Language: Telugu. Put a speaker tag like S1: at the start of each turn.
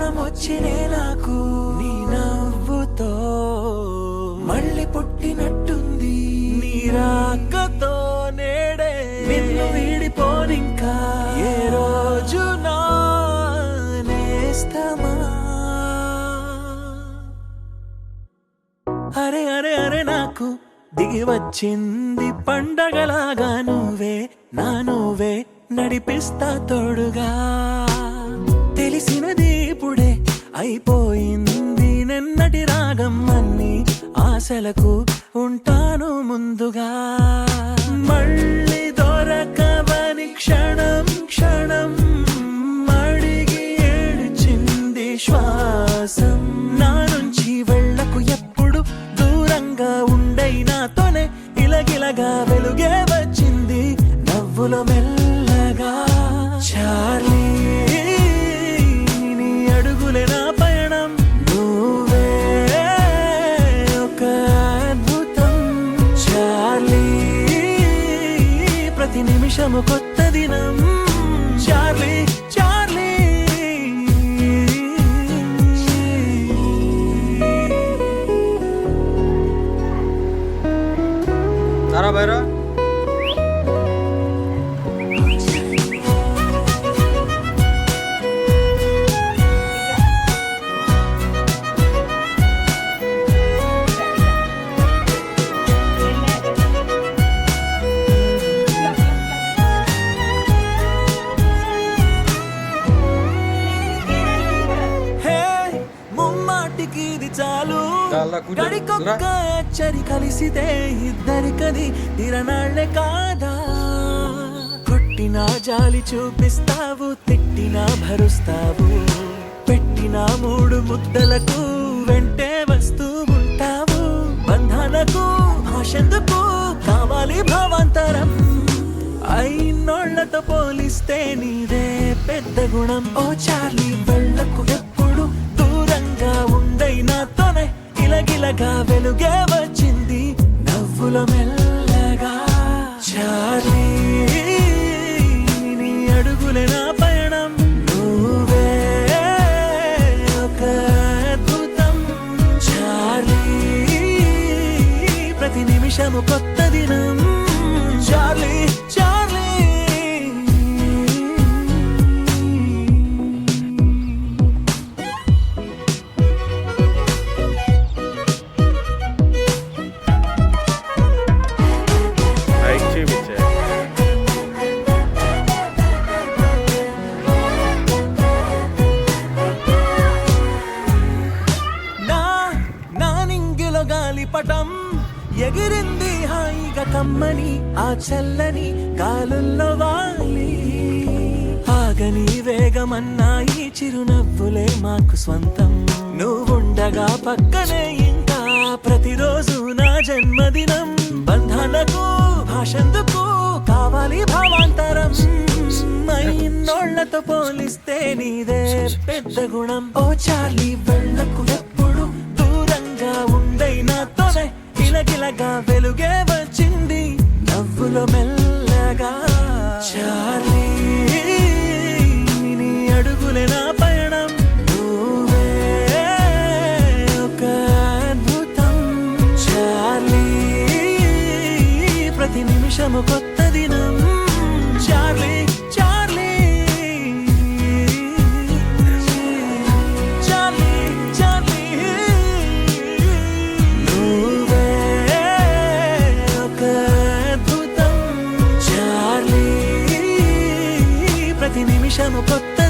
S1: ప్రాణం వచ్చినే నాకు నీ నవ్వుతో. మళ్ళీ పుట్టినట్టుంది నీ రాకతో నేడే. నిన్ను వీడిపోనింకా ఏ రోజు నా నేస్తమా? అరే అరే అరే నాకు దిగి వచ్చింది పండగలాగా నువ్వే నా నువ్వే నడిపిస్తా తోడుగా. తెలిసినది అయిపోయింది నిన్నటి రాగం అన్ని ఆశలకు ఉంటాను ముందుగా. మళ్ళీ దొరకవని క్షణం నిమిషము కొత్త దినం చార్లీ చార్లీ
S2: నారా భైరా
S1: అచ్చరి కలిసితే ఇద్దరికది తిరనాళ్ళే కాదా కొట్టిన జాలి చూపిస్తావు తిట్టినా భరుస్తావు పెట్టిన మూడు ముద్దలకు వెంటే వస్తూ ఉంటావు బంధాలకు భాషెందుకు కావాలి భావాంతరం అయినోళ్ళతో పోలిస్తే నీదే పెద్ద గుణం ఓ చార్లీ వెళ్ళకు ఎప్పుడు దూరంగా ఉండై నాతోనే వెలుగే వచ్చింది. నవ్వుల మెల్లగా చాలీ నీ అడుగులే నా పయనం. నువ్వే ఒక అద్భుతం. చాలీ ప్రతి నిమిషము కొత్త కమ్మని ఆ చల్లని కాలుల్లో వాలి. ఆగని వేగమన్నాయి చిరునవ్వులే మాకు స్వంతం. నువ్వుండగా పక్కనే ఇంకా ప్రతిరోజు నా జన్మదినం. బంధాలకు భాషందుకు కావాలి భావాంతరం. మైన్నోళ్ళతో పోలిస్తే నీదే పెద్ద గుణం. ఓ చాలి వెళ్ళకు ఎప్పుడు దూరంగా ఉండైనా నాతోనే వెలుగే వచ్చింది. నవ్వులో మెల్లగా చాలీ నీ అడుగులే నా పయనం. నువ్వే ఒక అద్భుతం. చాలీ ప్రతి నిమిషము కొత్త ప్రతి నిమిషము కొత్త దినం చార్లీ చార్లీ